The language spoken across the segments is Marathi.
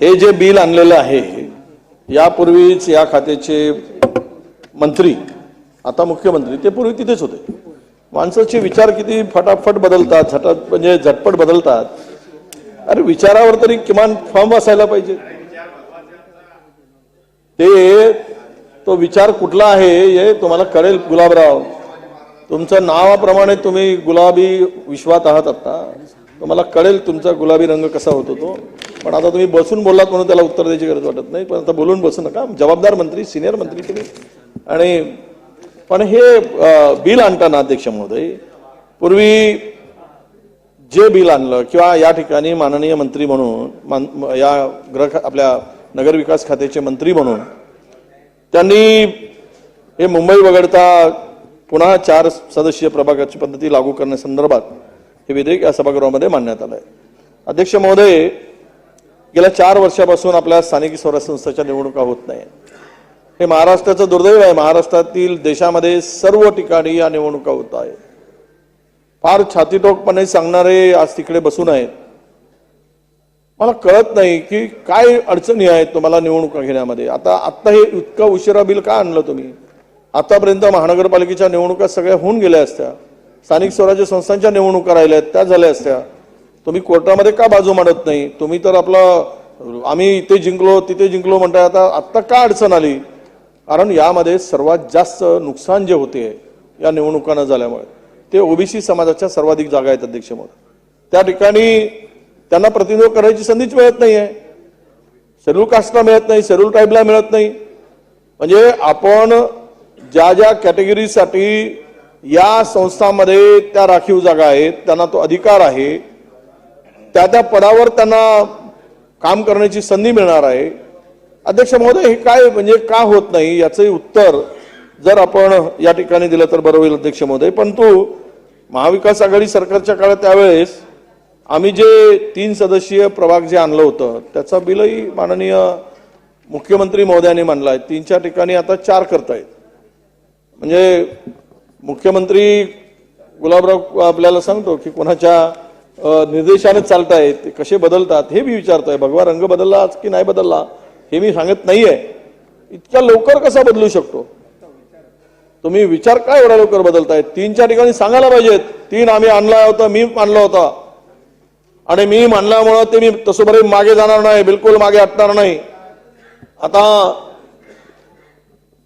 हे जे बिल आणलेलं आहे यापूर्वीच या खात्याचे मंत्री आता मुख्यमंत्री ते पूर्वी तिथेच होते. माणसाचे विचार किती फटाफट बदलतात झटत म्हणजे झटपट बदलतात. अरे विचारावर तरी किमान फॉर्म असायला पाहिजे. ते तो विचार कुठला आहे हे तुम्हाला कळेल गुलाबराव. तुमचं नावाप्रमाणे तुम्ही गुलाबी विश्वात आहात आता. तुम्हाला कळेल तुमचा गुलाबी रंग कसा होतो तो. पण आता तुम्ही बसून बोललात म्हणून त्याला उत्तर द्यायची गरज वाटत नाही पण आता बोलून बसू नका. जबाबदार मंत्री सिनियर मंत्री तुम्ही. आणि पण हे बिल आणताना अध्यक्ष महोदय पूर्वी जे बिल आणलं किंवा या ठिकाणी माननीय मंत्री म्हणून या ग्रह आपल्या नगरविकास खात्याचे मंत्री म्हणून त्यांनी हे मुंबई वगळता पुन्हा चार सदस्यीय प्रभागाची पद्धती लागू करण्यासंदर्भात हे विधेयक या सभागृहामध्ये मांडण्यात आलं आहे अध्यक्ष महोदय गेल्या चार वर्षापासून आपल्या स्थानिक स्वराज्य संस्थाच्या निवडणुका होत नाही हे महाराष्ट्राचं दुर्दैव आहे. महाराष्ट्रातील देशामध्ये सर्व ठिकाणी या निवडणुका होत आहे फार छातीटोकपणे सांगणारे आज तिकडे बसून आहेत. मला कळत नाही की काय अडचणी आहेत तुम्हाला निवडणुका घेण्यामध्ये. आता आत्ता हे इतकं उशिरा बिल का आणलं तुम्ही? आतापर्यंत महानगरपालिकेच्या निवडणुका सगळ्या होऊन गेल्या असत्या. स्थानिक स्वराज्य संस्थांच्या निवडणुका राहिल्या आहेत त्या झाल्या असत्या. तुम्ही कोर्टामध्ये का बाजू मांडत नाही? तुम्ही तर आपलं आम्ही इथे जिंकलो तिथे जिंकलो म्हणताय आता आत्ता का अडचण आली? कारण यामध्ये सर्वात जास्त नुकसान जे होते या निवडणुकांना झाल्यामुळे ते ओबीसी समाजाच्या सर्वाधिक जागा आहेत अध्यक्ष महोदय त्या ठिकाणी त्यांना प्रतिनिधित्व करायची संधीच मिळत नाही आहे शेड्यूल कास्टला मिळत नाही शेड्यूल ट्राईबला मिळत नाही. म्हणजे आपण ज्या ज्या कॅटेगरीसाठी या संस्थांमध्ये त्या राखीव जागा आहेत त्यांना तो अधिकार आहे त्या त्या पदावर त्यांना काम करण्याची संधी मिळणार आहे. अध्यक्ष महोदय हे काय म्हणजे का होत नाही याचंही उत्तर जर आपण या ठिकाणी दिलं तर बरं होईल अध्यक्ष महोदय. परंतु महाविकास आघाडी सरकारच्या काळात त्यावेळेस आम्ही जे तीन सदस्यीय प्रभाग जे आणलं होतं त्याचा बिलही माननीय मुख्यमंत्री महोदयांनी मांडला आहे. तीनच्या ठिकाणी आता चार करतायत. म्हणजे मुख्यमंत्री गुलाबराव आपल्याला सांगतो की कोणाच्या अ, निर्देशाने चालतायत ते कसे बदलतात हे मी विचारतोय. भगवा रंग बदलला की नाही बदलला हे मी सांगत नाहीये. इतक्या लवकर कसा बदलू शकतो? तुम्ही विचार काय एवढ्या लवकर बदलताय? तीनच्या ठिकाणी सांगायला पाहिजेत. तीन आम्ही आणला होता मी मानला होता. आणि मी मानल्यामुळं ते मी तसं बरे मागे जाणार नाही बिलकुल मागे हटणार नाही. आता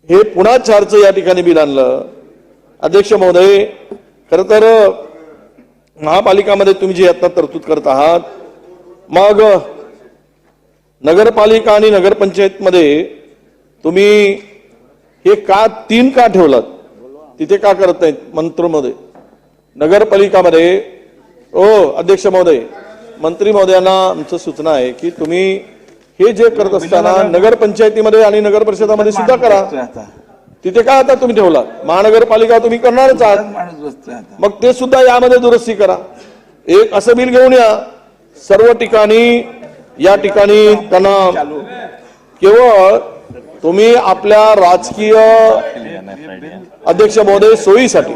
हे पुन्हा चारचं या ठिकाणी बिल आणलं. अध्यक्ष महोदय खरं तर महापालिकामध्ये तुम्ही जी आता तरतूद करत आहात मग नगरपालिका आणि नगरपंचायतमध्ये तुम्ही हे का तीन का ठेवलात? तिथे का करत नाहीत मंत्रमध्ये नगरपालिकामध्ये ओ अध्यक्ष महोदय मंत्री महोदयांना आमचं सूचना आहे की तुम्ही हे जे करत असताना नगरपंचायतीमध्ये आणि नगर परिषदामध्ये सुद्धा करा. तिथे काय आता तुम्ही ठेवला महानगरपालिका तुम्ही करणारच आहात. मग ते सुद्धा यामध्ये दुरुस्ती करा. एक असं बिल घेऊन या. सर्व ठिकाणी या ठिकाणी त्यांना केवळ तुम्ही आपल्या राजकीय अध्यक्ष महोदय सोयीसाठी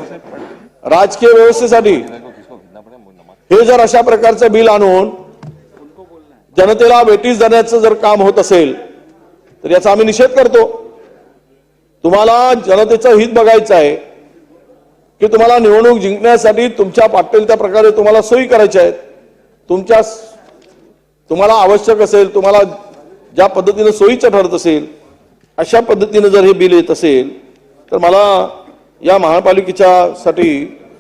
राजकीय व्यवस्थेसाठी हे जर अशा प्रकारचं बिल आणून जनतेला वेटीस देण्याचं जर काम होत असेल तर याचा आम्ही निषेध करतो. तुम्हाला जनतेचं हित बघायचं आहे की तुम्हाला निवडणूक जिंकण्यासाठी तुमच्या पाटील त्या प्रकारे तुम्हाला सोयी करायच्या आहेत. तुमच्या तुम्हाला आवश्यक असेल तुम्हाला ज्या पद्धतीनं सोयीचं ठरत असेल अशा पद्धतीनं जर हे बिल येत असेल तर मला या महापालिकेच्या साठी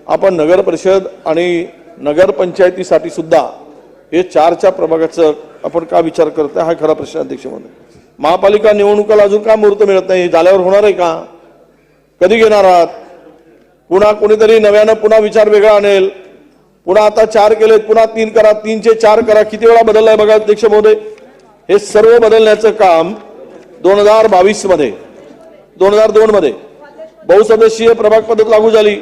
आपण नगर परिषद आणि नगरपंचायतीसाठी सुद्धा हे चारच्या प्रभागाचं आपण का विचार करतोय हा खरा प्रश्न अध्यक्ष म्हणून महापालिका निवडणुकाला अजून का मुहूर्त मिळत नाही? झाल्यावर होणार आहे का? कधी घेणार आहात? पुन्हा कोणीतरी नव्यानं पुन्हा विचार वेगळा आणेल. पुन्हा आता चार केलेत पुन्हा तीन करा तीनचे चार करा. किती वेळा बदललाय बघा अध्यक्ष महोदय? हे सर्व बदलण्याचं काम दोन हजार बावीसमध्ये दोन हजार दोन मध्ये बहुसदस्यीय प्रभाग पद्धत लागू झाली.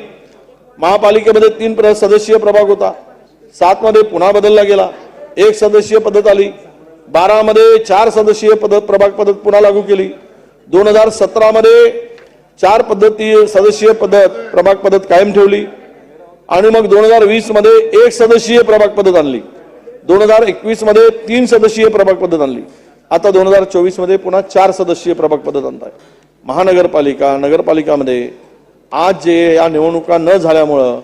महापालिकेमध्ये तीन प्र- सदस्यीय प्रभाग होता. सात मध्ये पुन्हा बदलला गेला. एक सदस्यीय पद्धत आली. बारामध्ये चार सदस्यीय पद्धत प्रभाग पद्धत पुन्हा लागू केली. दोन हजार सतरामध्ये चार पद्धती सदस्यीय पद्धत प्रभाग पद्धत कायम ठेवली. आणि मग दोन हजार वीसमध्ये एक सदस्यीय प्रभाग पद्धत आणली. दोन हजार एकवीसमध्ये तीन सदस्यीय प्रभाग पद्धत आणली. आता दोन हजार चोवीसमध्ये पुन्हा चार सदस्यीय प्रभाग पद्धत आहे महानगरपालिका नगरपालिकामध्ये आज जे या निवडणुका न झाल्यामुळं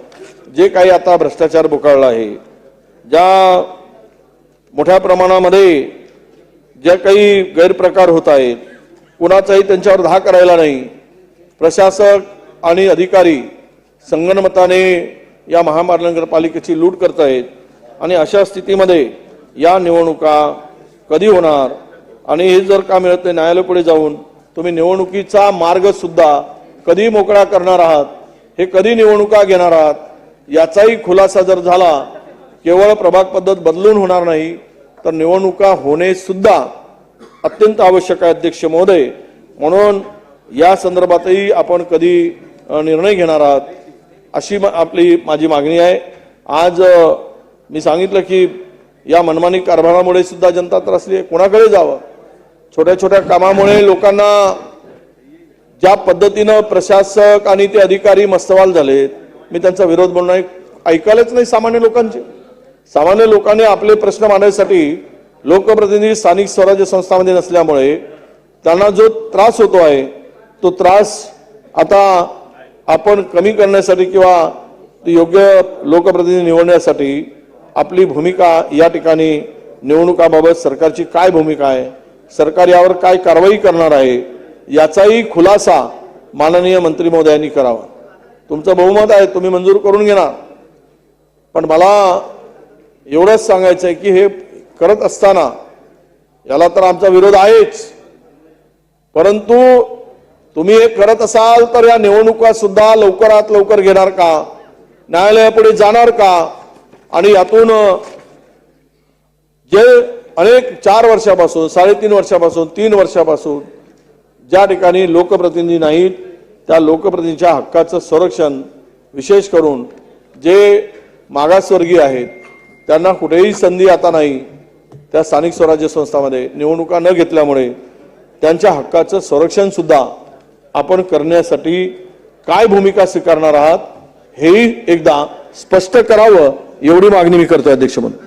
जे काही आता भ्रष्टाचार बोकाळला आहे ज्या मोठ्या प्रमाणामध्ये ज्या काही गैरप्रकार होत आहेत कुणाचाही त्यांच्यावर धा करायला नाही. प्रशासक आणि अधिकारी संगणमताने या महानगरपालिकेची लूट करत आहेत आणि अशा स्थितीमध्ये या निवडणुका कधी होणार आणि हे जर का मिळत नाही न्यायालयापुढे जाऊन तुम्ही निवडणुकीचा मार्गसुद्धा कधी मोकळा करणार आहात हे कधी निवडणुका घेणार आहात याचाही खुलासा जर झाला केवळ प्रभाग पद्धत बदलून होणार नाही तर निवडणुका होणे सुद्धा अत्यंत आवश्यक आहे अध्यक्ष महोदय. म्हणून या संदर्भातही आपण कधी निर्णय घेणार आहात अशी आपली माझी मागणी आहे. आज मी सांगितलं की या मनमानी कारभारामुळे सुद्धा जनता त्रासली आहे कोणाकडे जावं? छोट्या छोट्या कामामुळे लोकांना ज्या पद्धतीनं प्रशासक आणि ते अधिकारी मस्तवाल झालेत मी त्यांचा विरोध बोलणार ऐकायलाच नाही सामान्य लोकांचे. सामान्य लोकांनी आपले प्रश्न मांडण्यासाठी लोकप्रतिनिधी स्थानिक स्वराज्य संस्थामध्ये नसल्यामुळे त्यांना जो त्रास होतो आहे तो त्रास आता आपण कमी करण्यासाठी किंवा योग्य लोकप्रतिनिधी निवडण्यासाठी आपली भूमिका या ठिकाणी निवडणुकाबाबत सरकारची काय भूमिका आहे सरकार यावर काय कारवाई करणार आहे याचाही खुलासा माननीय मंत्री महोदयांनी करावा. तुमचं बहुमत आहे तुम्ही मंजूर करून घेणार. पण मला एवढंच सांगायचं आहे की हे करत असताना याला तर आमचा विरोध आहेच. परंतु तुम्ही हे करत असाल तर या निवडणुका सुद्धा लवकरात लवकर घेणार का? न्यायालयापुढे जाणार का? आणि यातून जे अनेक चार वर्षापासून साडेतीन वर्षापासून तीन वर्षापासून ज्या ठिकाणी लोकप्रतिनिधी नाहीत त्या लोकप्रतिनिधीच्या हक्काचं संरक्षण विशेष करून जे मागासवर्गीय आहेत त्यांना कुठेही संधी आता नाही. त्या स्थानिक स्वराज्य संस्थामध्ये निवडणुका न घेतल्यामुळे त्यांच्या हक्काचं संरक्षणसुद्धा आपण करण्यासाठी काय भूमिका स्वीकारणार आहात हेही एकदा स्पष्ट करावं एवढी मागणी मी करतोय अध्यक्ष म्हणून.